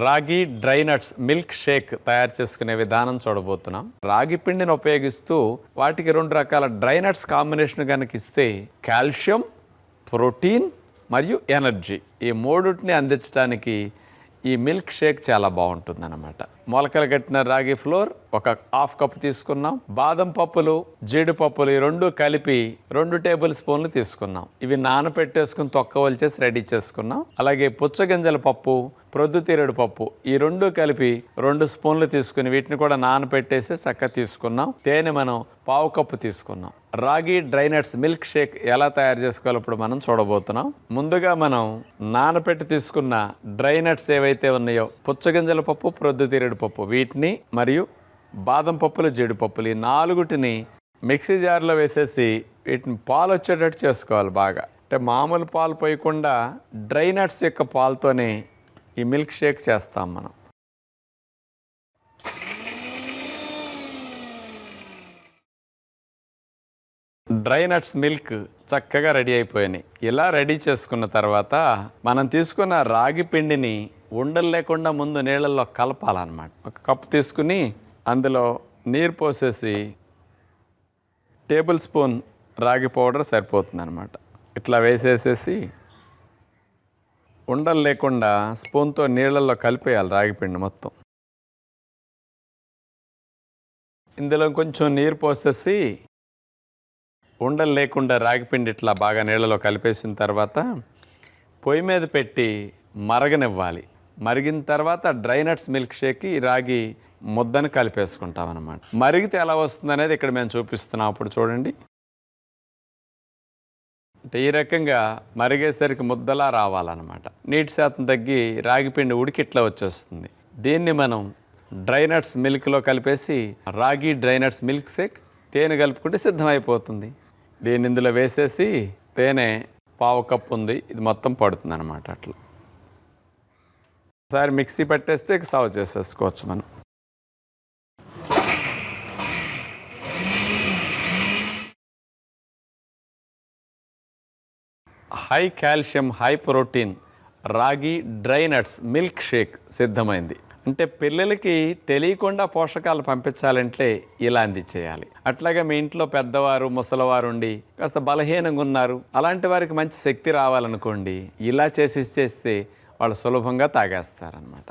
రాగి dry nuts milk shake తయారు చేసుకునే విధానం చూడబోతున్నాం. రాగి పిండిని ఉపయోగిస్తూ వాటికి రెండు రకాల డ్రై నట్స్ కాంబినేషన్ కనుక ఇస్తే కాల్షియం ప్రోటీన్ మరియు ఎనర్జీ. ఈ మూడుటిని అందించడానికి ఈ మిల్క్ షేక్ చాలా బాగుంటుంది అనమాట మొలకలు కట్టిన రాగి ఫ్లోర్ ఒక హాఫ్ కప్ తీసుకున్నాం. బాదం పప్పులు జీడిపప్పులు ఈ రెండు కలిపి రెండు టేబుల్ స్పూన్లు తీసుకున్నాం. ఇవి నానపెట్టేసుకుని తొక్క వలిచేసి రెడీ చేసుకున్నాం. అలాగే పుచ్చగింజల పప్పు ప్రొద్దుతీరుడు పప్పు. ఈ రెండు కలిపి రెండు స్పూన్లు తీసుకుని వీటిని కూడా నానపెట్టేసి చక్క తీసుకున్నాం. తేనె మనం పావు కప్పు తీసుకున్నాం. రాగి డ్రైనట్స్ మిల్క్ షేక్ ఎలా తయారు చేసుకోవాలో ఇప్పుడు మనం చూడబోతున్నాం. ముందుగా మనం నానపెట్టి తీసుకున్న డ్రై నట్స్ ఏవైతే ఉన్నాయో పుచ్చగింజల పప్పు ప్రొద్దుతీరుడు పప్పు వీటిని మరియు బాదం పప్పులు జీడిపప్పులు ఈ నాలుగుటిని మిక్సీ జార్లో వేసేసి వీటిని పాలు వచ్చేటట్టు చేసుకోవాలి బాగా. అంటే మామూలు పాలు పోయకుండా డ్రై నట్స్ యొక్క పాలతోనే ఈ మిల్క్ షేక్ చేస్తాం మనం. డ్రై నట్స్ మిల్క్ చక్కగా రెడీ అయిపోయినాయి. ఇలా రెడీ చేసుకున్న తర్వాత మనం తీసుకున్న రాగి పిండిని ఉండలు లేకుండా ముందు నీళ్ళల్లో కలపాలన్నమాట. ఒక కప్పు తీసుకుని అందులో నీరు పోసేసి టేబుల్ స్పూన్ రాగి పౌడర్ సరిపోతుంది అనమాట ఇట్లా వేసేసేసి ఉండలు లేకుండా స్పూన్తో నీళ్ళల్లో కలిపేయాలి రాగిపిండి మొత్తం. ఇందులో కొంచెం నీరు పోసేసి ఉండలు లేకుండా రాగిపిండి ఇట్లా బాగా నీళ్ళలో కలిపేసిన తర్వాత పొయ్యి మీద పెట్టి మరగనివ్వాలి. మరిగిన తర్వాత డ్రై నట్స్ మిల్క్ షేక్ రాగి ముద్దను కలిపేసుకుంటాం అనమాట మరిగితే ఎలా వస్తుంది అనేది ఇక్కడ మేము చూపిస్తున్నాం. అప్పుడు చూడండి. అంటే ఈ రకంగా మరిగేసరికి ముద్దలా రావాలన్నమాట. నీటి శాతం తగ్గి రాగిపిండి ఉడికి ఇట్లా వచ్చేస్తుంది. దీన్ని మనం డ్రైనట్స్ మిల్క్లో కలిపేసి రాగి డ్రైనట్స్ మిల్క్ షేక్ తేనె కలుపుకుంటే సిద్ధమైపోతుంది. దీన్ని ఇందులో వేసేసి తేనె పావు కప్పు ఉంది. ఇది మొత్తం పడుతుంది అనమాట అట్లా. ఒకసారి మిక్సీ పట్టేస్తే సాగు చేసేసుకోవచ్చు మనం. High calcium high protein ragi dry nuts milk shake సిద్ధమైంది. అంటే పిల్లలకి తెలియకుండా పోషకాలు పంపించాలంటే ఇలా అందించేయాలి అట్లాగే మీ ఇంట్లో పెద్దవారు ముసలివారు ఉండి కాస్త బలహీనంగా ఉన్నారు. అలాంటి వారికి మంచి శక్తి రావాలనుకోండి ఇలా చేసి ఇచ్చేస్తే వాళ్ళు సులభంగా తాగేస్తారనమాట